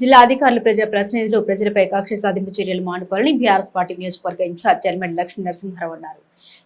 జిల్లా అధికారులు ప్రజా ప్రతినిధులు ప్రజలపై కక్ష సాధింపు చర్యలు మానుకోవాలని బీఆర్ఎస్ పార్టీ నియోజకవర్గ ఇన్ఛార్జ్ చైర్మన్ లక్ష్మీ నరసింహారావు అన్నారు.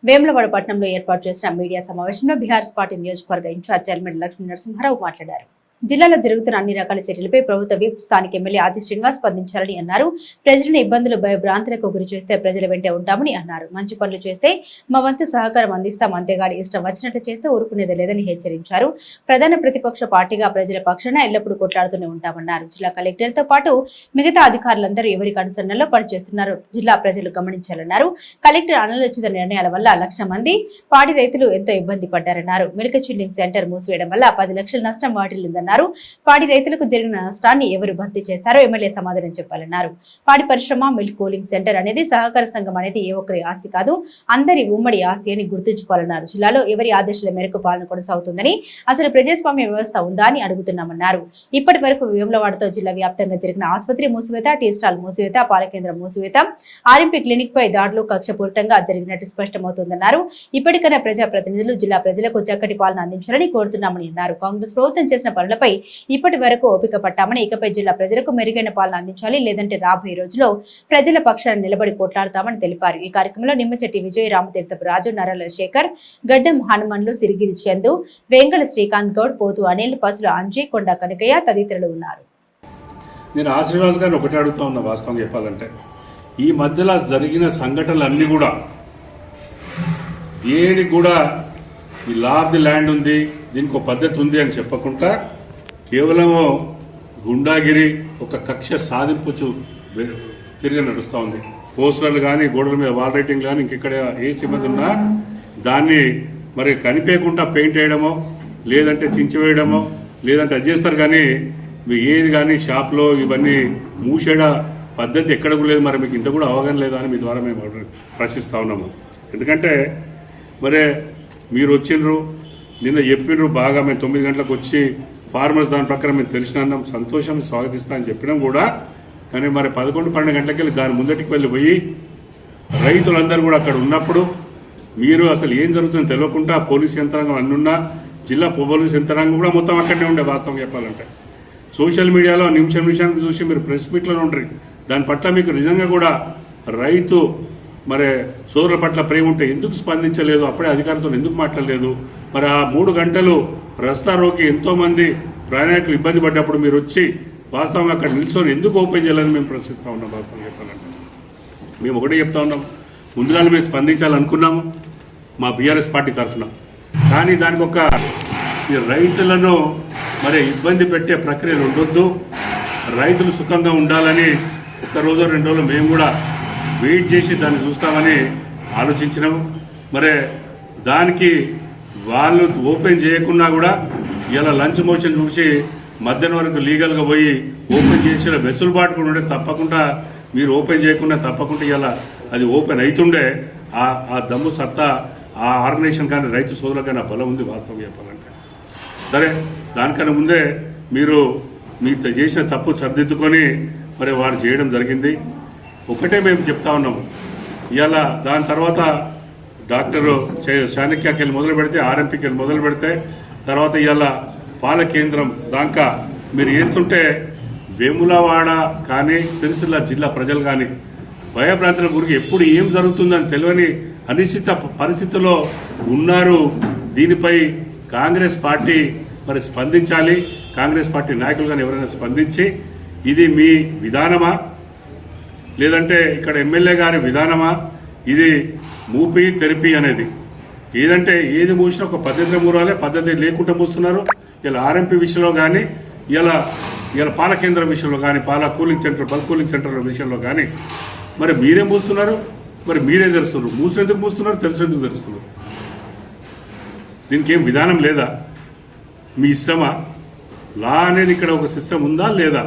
వేములవాడ పట్టణంలో ఏర్పాటు చేసిన మీడియా సమావేశంలో బీఆర్ఎస్ పార్టీ నియోజకవర్గ ఇన్ఛార్జ్ చైర్మన్ లక్ష్మీ నరసింహారావు మాట్లాడారు. జిల్లాలో జరుగుతున్న అన్ని రకాల చర్యలపై ప్రభుత్వ విప్ స్థానిక ఎమ్మెల్యే ఆది శ్రీనివాస్ స్పందించాలని అన్నారు. ప్రజలను ఇబ్బందులు భయభ్రాంతులకు గురి చేస్తే ప్రజల వెంటే ఉంటామని అన్నారు. మంచి పనులు చేస్తే మా వంతు సహకారం అందిస్తాం. అంతేగాడి ఇష్టం వచ్చినట్లు చేస్తే ఊరుకునేది లేదని హెచ్చరించారు. ప్రధాన ప్రతిపక్ష పార్టీగా ప్రజల పక్షాన ఎల్లప్పుడూ కొట్లాడుతూనే ఉంటామన్నారు. జిల్లా కలెక్టర్తో పాటు మిగతా అధికారులందరూ ఎవరి అనుసరణలో పనిచేస్తున్నారు జిల్లా ప్రజలు గమనించాలన్నారు. కలెక్టర్ అనలోచిత నిర్ణయాల వల్ల లక్ష మంది పాడి రైతులు ఎంతో ఇబ్బంది పడ్డారన్నారు. మిల్క్ చిల్లింగ్ సెంటర్ మూసివేయడం వల్ల పది లక్షల నష్టం వాటిల్లిందన్నారు. పాడి రైతులకు జరిగిన నష్టాన్ని ఎవరు భర్తీ చేస్తారో ఎమ్మెల్యే సమాధానం చెప్పాలన్నారు. పాడి పరిశ్రమ మిల్క్ కూలింగ్ సెంటర్ అనేది సహకార సంఘం అనేది ఏ ఒక్కరి ఆస్తి కాదు అందరి ఉమ్మడి ఆస్తి అని గుర్తుంచుకోవాలన్నారు. జిల్లాలో ఎవరి ఆదేశాల మేరకు పాలన కొనసాగుతుందని అసలు ప్రజాస్వామ్య వ్యవస్థ ఉందా అని అడుగుతున్నామన్నారు. ఇప్పటి వరకు వేములవాడతో జిల్లా వ్యాప్తంగా జరిగిన ఆసుపత్రి మూసివేత టీ స్టాల్ మూసివేత పాలకేంద్రం మూసివేత ఆర్ఎంపీ క్లినిక్ పై దాడులు కక్షపూరితంగా జరిగినట్టు స్పష్టమవుతోందన్నారు. ఇప్పటికైనా ప్రజాప్రతినిధులు జిల్లా ప్రజలకు చక్కటి పాలన అందించాలని కోరుతున్నామని అన్నారు. కాంగ్రెస్ ప్రభుత్వం చేసిన పనులపై ఇప్పటి వరకు ఓపిక పట్టామని ఇకపై జిల్లా ప్రజలకు మెరుగైన పాలన అందించాలి లేదంటే రాబోయే రోజుల్లో ప్రజల పక్షాన నిలబడి కొట్లాడతామని తెలిపారు. ఈ కార్యక్రమంలో నిమ్మచెట్టి విజయ రామతీర్థపు రాజు నరల శేఖర్ గడ్డం హనుమన్లు సిరిగిరి చందు వేంగళ శ్రీకాంత్ గౌడ్ పోతు అనిల్ పసుల అంజయ్ కొండ కనకయ్య తదితరులు ఉన్నారు. నేను ఆ గారిని ఒకటే అడుగుతా ఉన్నా వాస్తవం చెప్పాలంటే. ఈ మధ్యలో జరిగిన సంఘటనలన్నీ కూడా ఏది కూడా ఈ లా ఆఫ్ ది ల్యాండ్ ఉంది దీనికి ఒక పద్ధతి ఉంది అని చెప్పకుండా కేవలము గుండాగిరి ఒక కక్ష సాధింపు చూ- తిరిగి నడుస్తూ ఉంది. పోస్టర్లు కానీ గోడల మీద వాల్ రైటింగ్ కానీ ఇంకెక్కడ ఏ సిబ్బంది ఉన్నా దాన్ని మరి కనిపేయకుండా పెయింట్ వేయడమో లేదంటే చించివేయడమో లేదంటే అది చేస్తారు కానీ మీ ఏది కానీ షాప్లో ఇవన్నీ మూసేడ పద్ధతి ఎక్కడ లేదు. మరి మీకు ఇంత కూడా అవగాహన లేదా అని మీ ద్వారా మేము ప్రశ్నిస్తా ఉన్నాము ఎందుకంటే మరి మీరు వచ్చిండ్రు నిన్న చెప్పిండ్రు బాగా మేము తొమ్మిది గంటలకు వచ్చి ఫార్మర్స్ దాని ప్రకారం మేము తెలిసిన సంతోషం స్వాగతిస్తా అని చెప్పినాం కూడా. కానీ మరి పదకొండు పన్నెండు గంటలకి వెళ్ళి దాని ముందటికి వెళ్ళి పోయి రైతులందరూ కూడా అక్కడ ఉన్నప్పుడు మీరు అసలు ఏం జరుగుతుందో తెలియకుండా పోలీస్ యంత్రాంగం అన్నున్నా జిల్లా పోలీస్ యంత్రాంగం కూడా మొత్తం అక్కడనే ఉండే వాస్తవం చెప్పాలంటే. సోషల్ మీడియాలో నిమిషం నిమిషానికి చూసి మీరు ప్రెస్ మీట్లో ఉంటారు దాని పట్ల మీకు నిజంగా కూడా రైతు మరి సోదరుల పట్ల ప్రేమ ఉంటే ఎందుకు స్పందించలేదు? అప్పుడే అధికారులతో ఎందుకు మాట్లాడలేదు? మరి ఆ మూడు గంటలు రస్తారోకి ఎంతోమంది ప్రయాణికులు ఇబ్బంది పడ్డప్పుడు మీరు వచ్చి వాస్తవంగా అక్కడ నిల్చొని ఎందుకు ఓపెన్ చేయాలని మేము ప్రశ్నిస్తూ ఉన్నాం వాస్తవం చెప్పాలంటే. మేము ఒకటే చెప్తా ఉన్నాం. ముందుగా మేము స్పందించాలనుకున్నాము. మా బీఆర్ఎస్ పార్టీ తరఫున. కానీ దానికి ఒక రైతులను మరి ఇబ్బంది పెట్టే ప్రక్రియలు ఉండొద్దు. రైతులు సుఖంగా ఉండాలని ఒక రోజు రెండు రోజులు మేము కూడా వెయిట్ చేసి దాన్ని చూస్తామని ఆలోచించినాము. మరి దానికి వాళ్ళు ఓపెన్ చేయకున్నా కూడా ఇలా లంచ్ మోషన్ చూసి మధ్యాహ్నం వరకు లీగల్గా పోయి ఓపెన్ చేసిన వెసులుబాటు కూడా ఉండే తప్పకుండా మీరు ఓపెన్ చేయకుండా తప్పకుండా ఇలా అది ఓపెన్ అవుతుండే ఆ ఆ దమ్ము సత్తా ఆ ఆర్గనైజేషన్ కానీ రైతు సోదరులకు కానీ బలం ఉంది వాస్తవం చెప్పాలంటే. సరే దానికన్నా ముందే మీరు మీ చేసిన తప్పు సరిదిద్దుకొని మరి వారు చేయడం జరిగింది. ఒకటే మేము చెప్తా ఉన్నాము. ఇలా దాని తర్వాత డాక్టరు చే- చాణక్యకి వెళ్ళి మొదలు పెడితే ఆర్ఎంపీకి వెళ్ళి మొదలు పెడితే తర్వాత ఇవాళ పాల కేంద్రం దాకా మీరు వేస్తుంటే వేములవాడ కానీ సిరిసిల్ల జిల్లా ప్రజలు కానీ భయభ్రాంతుల గురికి ఎప్పుడు ఏం జరుగుతుందని తెలియని అనిశ్చిత పరిస్థితుల్లో ఉన్నారు. దీనిపై కాంగ్రెస్ పార్టీ మరి స్పందించాలి. కాంగ్రెస్ పార్టీ నాయకులు కానీ ఎవరైనా స్పందించి ఇది మీ విధానమా? లేదంటే ఇక్కడ ఎమ్మెల్యే గారి విధానమా? ఇది మూపి తెరిపి అనేది. ఏదంటే ఏది మూసినా ఒక పద్ధతిలో మూరాలే పద్ధతి లేకుండా మూస్తున్నారు. ఇలా ఆర్ఎంపీ విషయంలో కానీ ఇలా ఇలా పాల కేంద్రం విషయంలో కానీ పాల cooling centre bulk cooling centre విషయంలో కానీ మరి మీరే మూస్తున్నారు మరి మీరే తెలుస్తున్నారు. మూసేందుకు మూస్తున్నారు తెలిసేందుకు తెలుస్తున్నారు. దీనికి ఏం విధానం లేదా? మీ ఇష్టమా లా అనేది ఇక్కడ ఒక సిస్టమ్ ఉందా లేదా?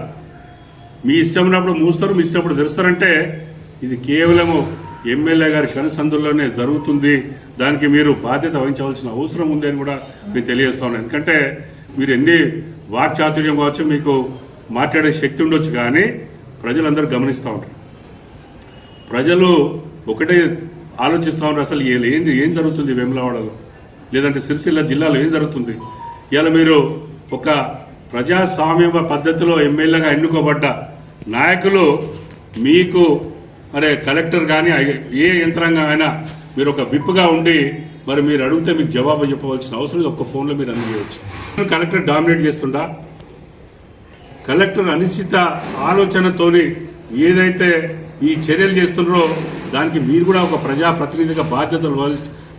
మీ ఇష్టం మూస్తారు మీ ఇష్టం తెరుస్తారంటే ఇది కేవలము ఎమ్మెల్యే గారి కనుసందుల్లోనే జరుగుతుంది. దానికి మీరు బాధ్యత వహించవలసిన అవసరం ఉంది అని కూడా నేను తెలియజేస్తాను ఎందుకంటే మీరు ఎన్ని వాక్చాతుర్యం కావచ్చు మీకు మాట్లాడే శక్తి ఉండొచ్చు కానీ ప్రజలందరూ గమనిస్తూ ఉంటారు. ప్రజలు ఒకటే ఆలోచిస్తూ ఉంటారు అసలు ఏంది ఏం జరుగుతుంది వేములవాడలో? లేదంటే సిరిసిల్ల జిల్లాలో ఏం జరుగుతుంది? ఇలా మీరు ఒక ప్రజాస్వామ్య పద్ధతిలో ఎమ్మెల్యేగా ఎన్నుకోబడ్డ నాయకులు మీకు మరి కలెక్టర్ కానీ ఏ యంత్రాంగం అయినా మీరు ఒక విప్పుగా ఉండి మరి మీరు అడిగితే మీకు జవాబు చెప్పవలసిన అవసరం ఒక్క ఫోన్లో మీరు అందజేయవచ్చు కలెక్టర్ డామినేట్ చేస్తుండా కలెక్టర్ అనిశ్చిత ఆలోచనతోని ఏదైతే ఈ చర్యలు చేస్తున్నారో దానికి మీరు కూడా ఒక ప్రజాప్రతినిధిగా బాధ్యతలు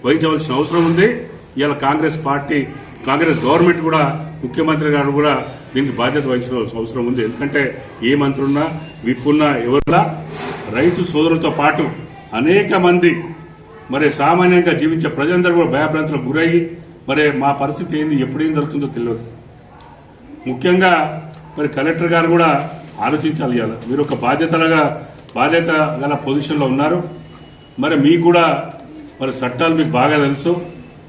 వహించవలసిన అవసరం ఉంది. ఇవాళ కాంగ్రెస్ పార్టీ కాంగ్రెస్ గవర్నమెంట్ కూడా ముఖ్యమంత్రి గారు కూడా దీనికి బాధ్యత వహించిన అవసరం ఉంది. ఎందుకంటే ఏ మంత్రున్నా విప్పున్నా ఎవరున్నా రైతు సోదరులతో పాటు అనేక మంది మరి సామాన్యంగా జీవించే ప్రజలందరూ కూడా భయభ్రాంతులకు గురయ్యి మరి మా పరిస్థితి ఏంది ఎప్పుడేం జరుగుతుందో తెలియదు. ముఖ్యంగా మరి కలెక్టర్ గారు కూడా ఆలోచించాలి ఇవాళ. మీరు ఒక బాధ్యతలుగా బాధ్యత గల పొజిషన్లో ఉన్నారు. మరి మీకు కూడా మరి చట్టాలు మీకు బాగా తెలుసు.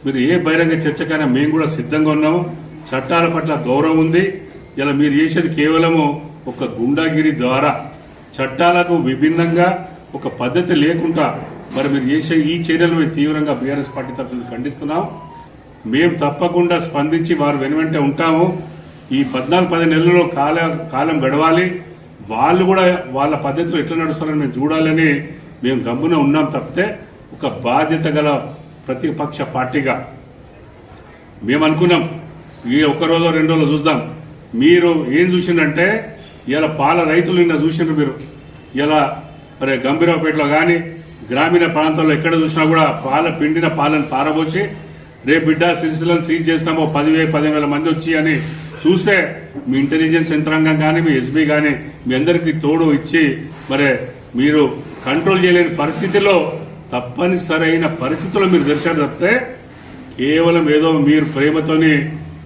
మీరు ఏ బహిరంగ చర్చకైనా మేము కూడా సిద్ధంగా ఉన్నాము. చట్టాల పట్ల గౌరవం ఉంది. ఇలా మీరు చేసేది కేవలము ఒక గుండాగిరి ద్వారా చట్టాలకు విభిన్నంగా ఒక పద్ధతి లేకుండా మరి మీరు చేసే ఈ చర్యలు మేము తీవ్రంగా బీఆర్ఎస్ పార్టీ తరఫున ఖండిస్తున్నాం. మేము తప్పకుండా స్పందించి వారు వెనువెంటే ఉంటాము. ఈ పద్నాలుగు పది నెలల్లో కాల కాలం గడవాలి. వాళ్ళు కూడా వాళ్ళ పద్ధతిలో ఎట్లా నడుస్తారని మేము చూడాలని మేము గమ్మున ఉన్నాం తప్పితే ఒక బాధ్యత గల ప్రతిపక్ష పార్టీగా మేము అనుకున్నాం. ఈ ఒక్క రోజు రెండు రోజులు చూద్దాం. మీరు ఏం చూసిండంటే ఇలా పాల రైతులు నిన్న చూసిండ్రు మీరు. ఇలా మరి గంభీరావుపేటలో కానీ గ్రామీణ ప్రాంతాల్లో ఎక్కడ చూసినా కూడా పాల పిండిన పాలను పారబోసి రేపు బిడ్డ సిరిసిలను సీజ్ చేస్తామో పదివేల పదివేల మంది వచ్చి అని చూస్తే మీ ఇంటెలిజెన్స్ యంత్రాంగం కానీ మీ ఎస్బీ కానీ మీ అందరికీ తోడు ఇచ్చి మరి మీరు కంట్రోల్ చేయలేని పరిస్థితిలో తప్పనిసరైన పరిస్థితుల్లో మీరు తెరిచారు తప్పితే కేవలం ఏదో మీరు ప్రేమతోని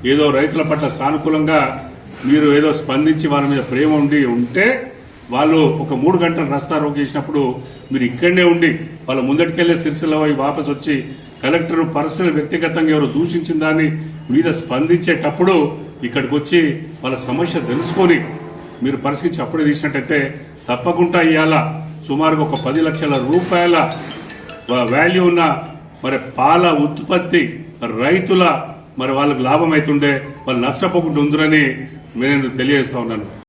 ఏదో రైతుల పట్ల సానుకూలంగా మీరు ఏదో స్పందించి వాళ్ళ మీద ప్రేమ ఉండి ఉంటే వాళ్ళు ఒక మూడు గంటలు రస్తా రోగ్ చేసినప్పుడు మీరు ఇక్కడనే ఉండి వాళ్ళ ముందటికెళ్ళే సిరిసిల్ల పోయి వాపస్ వచ్చి కలెక్టర్ పర్సనల్ వ్యక్తిగతంగా ఎవరు దూషించిన దాన్ని మీద స్పందించేటప్పుడు ఇక్కడికి వచ్చి వాళ్ళ సమస్య తెలుసుకొని మీరు పరిశీలించి అప్పుడే తీసినట్టయితే తప్పకుండా ఇవాళ సుమారుగా ఒక పది లక్షల రూపాయల వాల్యూ ఉన్న మరి పాల ఉత్పత్తి రైతుల మరి వాళ్ళకి లాభం అవుతుండే వాళ్ళు నష్టపోకుండా ఉందరని నేను తెలియజేస్తా ఉన్నాను.